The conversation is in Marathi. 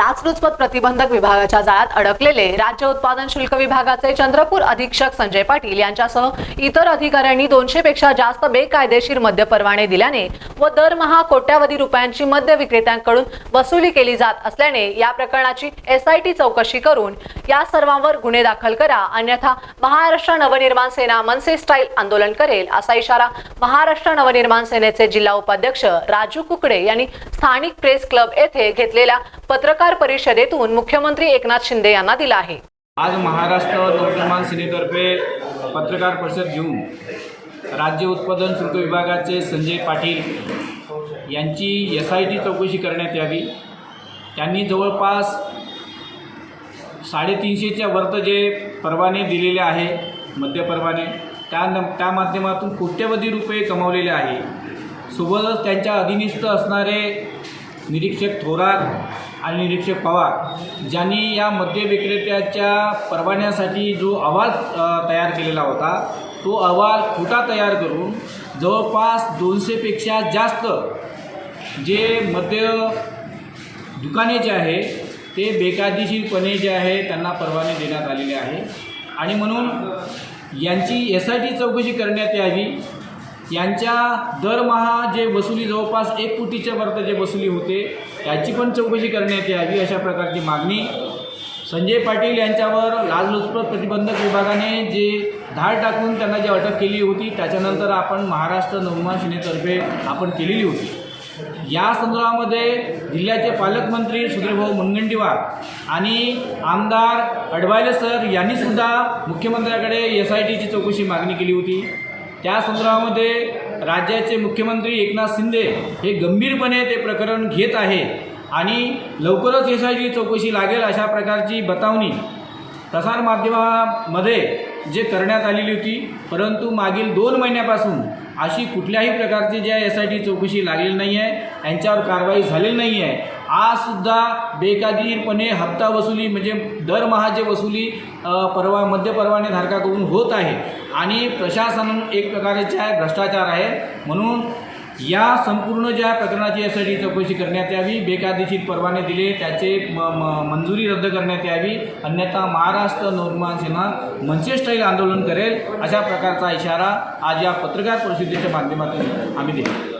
लाचलुचपत प्रतिबंधक विभागाच्या जाळ्यात अडकलेले राज्य उत्पादन शुल्क विभागाचे चंद्रपूर अधीक्षक संजय पाटील यांच्यासह इतर अधिकाऱ्यांनी दोनशे पेक्षा जास्त बेकायदेशीर मद्य परवाने दिल्याने व दरमहा कोट्यावधी रुपयांची मद्य विक्रेत्यांकडून वसुली केली जात असल्याने या प्रकरणाची एसआयटी चौकशी करून या सर्वांवर गुन्हे दाखल करा अन्यथा महाराष्ट्र नवनिर्माण सेना मनसे स्टाईल आंदोलन करेल असा इशारा महाराष्ट्र नवनिर्माण सेनेचे जिल्हा उपाध्यक्ष राजू कुकडे यांनी स्थानिक प्रेस क्लब येथे घेतलेल्या पत्रकार परिषदेतून मुख्यमंत्री एकनाथ शिंदे यांना दिला आहे. आज महाराष्ट्र लोकनिर्माण सेनेतर्फे पत्रकार परिषद घेऊन राज्य उत्पादन शुल्क विभागाचे संजय पाटील यांची एस आय टी चौकशी करण्यात यावी. त्यांनी जवळपास साडेतीनशेच्या वर्त जे परवाने दिलेले आहे मध्य परवाने त्या त्या माध्यमातून कोट्यवधी रुपये कमावलेले आहे. सोबतच त्यांच्या अधीनिस्थ असणारे निरीक्षक थोरात आणि निरीक्षक पवार ज्यांनी या मद्य विक्रेत्याच्या परवान्यासाठी जो अहवाल तयार केलेला होता तो अहवाल खोटा तयार करून जवळपास दोनशेपेक्षा जास्त जे मद्य दुकाने जे आहे ते बेकायदेशीरपणे जे आहे त्यांना परवाने देण्यात आलेले आहे. आणि म्हणून यांची एस आय टी चौकशी करण्यात यावी. यांच्या दरमहा जे वसुली जवळपास एक कोटीच्या वरत जे वसुली होते त्याची पण चौकशी करण्यात यावी अशा प्रकारची मागणी संजय पाटील यांच्यावर लाचलुचपत प्रतिबंधक विभागाने जे धाड टाकून त्यांना जी अटक केली होती त्याच्यानंतर आपण महाराष्ट्र नवमान सेनेतर्फे आपण केलेली होती. या संदर्भामध्ये जिल्ह्याचे पालकमंत्री सुधीरभाऊ मुनगंटीवार आणि आमदार अडवायले सर यांनीसुद्धा मुख्यमंत्र्याकडे एस आय टीची चौकशी मागणी केली होती. त्या संदर्भामध्ये राज्याचे मुख्यमंत्री एकनाथ शिंदे हे गंभीरपणे ते प्रकरण घेत आहे. आणि लवकरच एस आय टी चौकशी लागेल अशा प्रकारची बतावणी प्रसारमाध्यमामध्ये जे करण्यात आलेली होती. परंतु मागील दोन महिन्यापासून अशी कुठल्याही प्रकारची ज्या एस आय टी चौकशी लागलेली नाही आहे यांच्यावर कारवाई झालेली नाही आहे आजसुद्धा बेकायदेशीरपणे हप्ता वसुली म्हणजे दरमहा जे वसुली परवा मध्य परवाने धारकाकडून होत आहे आणि प्रशासन एक प्रकारचे आहे भ्रष्टाचार आहे. म्हणून या संपूर्ण ज्या प्रकरणाची यासाठी चौकशी करण्यात यावी बेकायदेशीर परवाने दिले त्याचे म म मंजुरी रद्द करण्यात यावी अन्यथा महाराष्ट्र नवनिर्माण सेना मनसे स्टाईल आंदोलन करेल अशा प्रकारचा इशारा आज या पत्रकार परिषदेच्या माध्यमातून आम्ही दिला.